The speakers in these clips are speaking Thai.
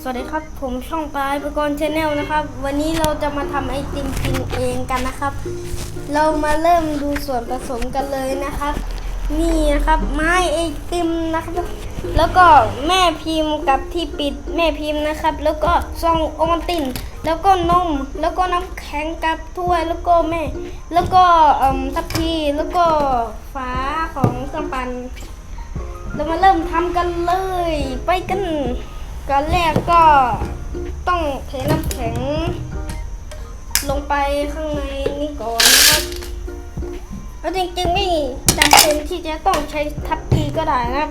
สวัสดีครับ ผมช่องปลายประกรณ์ชาแนลนะครับ วันนี้เราจะมาทำไอติมกินเองกันนะครับ เรามาเริ่มดูส่วนผสมกันเลยนะครับ นี่นะครับไม้ไอติมนะครับ แล้วก็แม่พิมพ์กับที่ปิดแม่พิมพ์นะครับ แล้วก็ซองโอวัลตินแล้วก็นม แล้วก็น้ำแข็งกับถ้วย แล้วก็แม่ แล้วก็เอ่มทัพพีแล้วก็ฝาของเครื่องปั่นเรามาเริ่มทำกันเลย ไปกัน การแรกก็ต้องเทน้ำแข็ง ลงไปข้างในนี่ก่อนนะครับแล้วจริงๆไม่จำเป็นที่จะต้องใช้ทับทีก็ได้นะครับ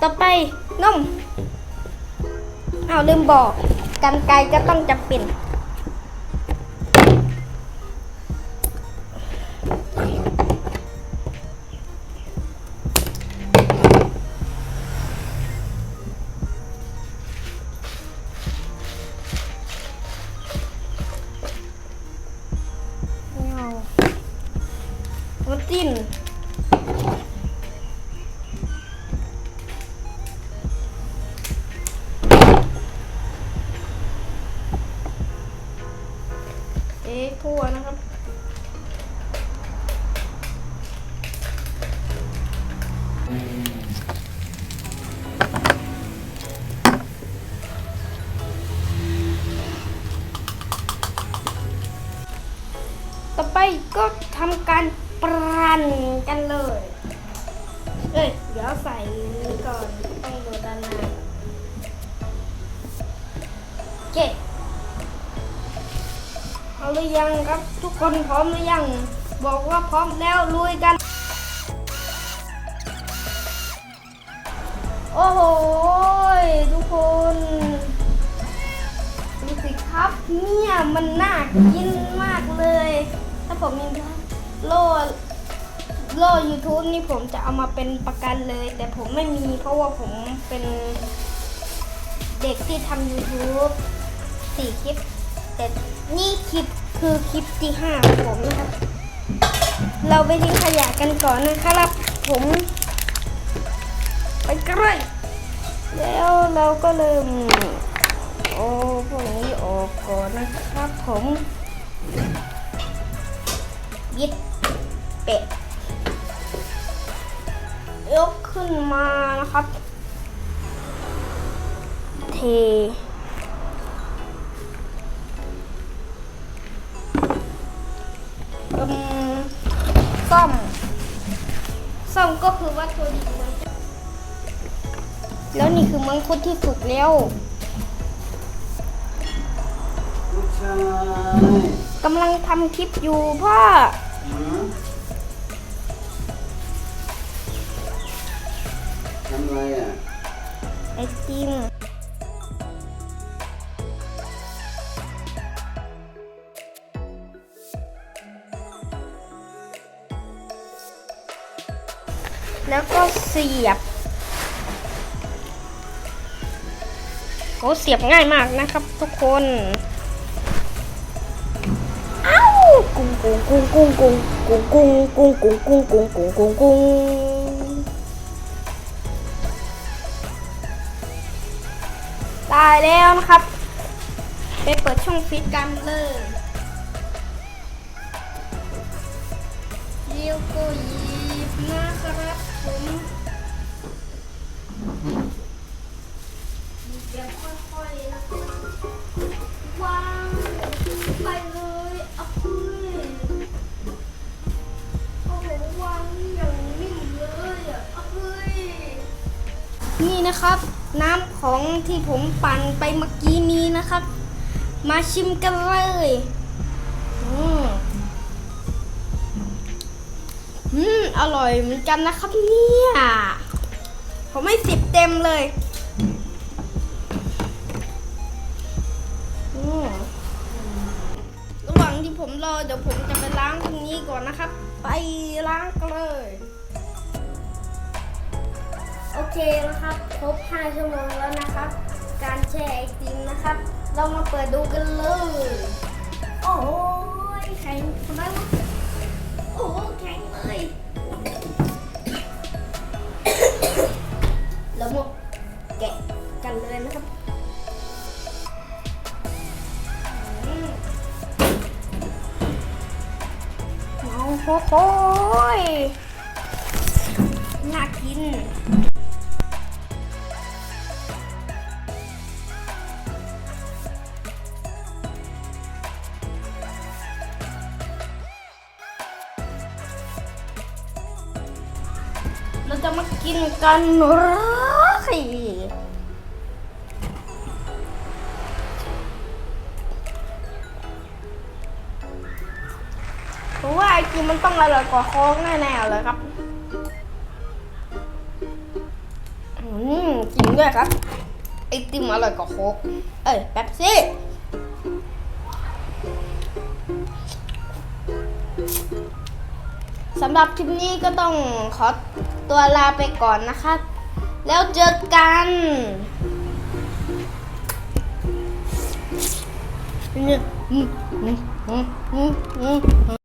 ต่อไปนมอ้าลืมบอกกันไกลก็ต้องจำเป็น นะครับต่อไปก็ทำการปรันกันเลย เอ้ย เดี๋ยวใส่นี้ก่อน ต้องดูด้านหน้าโอเคเอา หรือยังครับ ทุกคนพร้อมหรือยัง บอกว่าพร้อมแล้วลุยกัน โอ้โหทุกคนดูสิครับเนี่ยมันน่ากินมากเลย ถ้าผมมีโล่โล่ YouTube นี่ผมจะเอามาเป็นประกันเลย แต่ผมไม่มีเพราะว่าผมเป็นเด็กที่ทำ YouTube สี่คลิป แต่นี่คลิปคือคลิปที่ห้าของผมนะครับ เราไปทิ้งขยะกันก่อนนะครับ ผมไปกันเลยแล้วเราก็เริ่มโอ้พวกนี้ออกก่อนนะครับ ผมยิดเป็ดยกขึ้นมานะครับ เท ซ่อมซ่อมก็คือวัตถุดิบมันแล้วนี่คือมังคุดที่สุกแล้วลูกชายกำลังทำคลิปอยู่พ่อหือทำอะไรอะไอติม แล้วก็เสียบโอ้เสียบง่ายมากนะครับทุกคนอ้าวกุ้งกุ้งกุ้งกุ้งกุ้งกุ้งกุ้งกุ้งกุ้งกุ้งกุ้งกุ้งกุ้งกุ้งได้แล้วนะครับ ไปเปิดช่องฟิตกันเลยเดี๋ยวก็ยิ ผมเดี๋ยวค่อยๆนะครับวางไปเลยเอาเฮ้ยโอ้โหวางอย่างนิ่มเลยอะเอาเฮ้ยนี่นะครับ น้ำของที่ผมปั่นไปเมื่อกี้นี้นะครับ มาชิมกันเลย อืม อืมอร่อยเหมือนกันนะครับเนี่ยผมให้สิบเต็มเลยระหว่างที่ผมรอเดี๋ยวผมจะไปล้างตรงนี้ก่อนนะครับ ไปล้างกันเลย โอเคนะครับ ครบ 5 ชั่วโมงแล้วนะครับ การแช่ไอติมนะครับ เรามาเปิดดูกันเลย โอ้ยแข็งทำไมวะโอ้โห แกะกันเลยนะครับเอาโอ้ยน่ากินเราจะมากินกันหรอ ยเพราะว่าไอติมมันต้องอร่อยกว่าโค้กแน่ๆเลยครับ อืมจริงด้วยครับ ไอติมอร่อยกว่าโค้ก เอ้ยแป๊บซี่สำหรับคลิปนี้ก็ต้องขอตัวลาไปก่อนนะครับ แล้วเจอกัน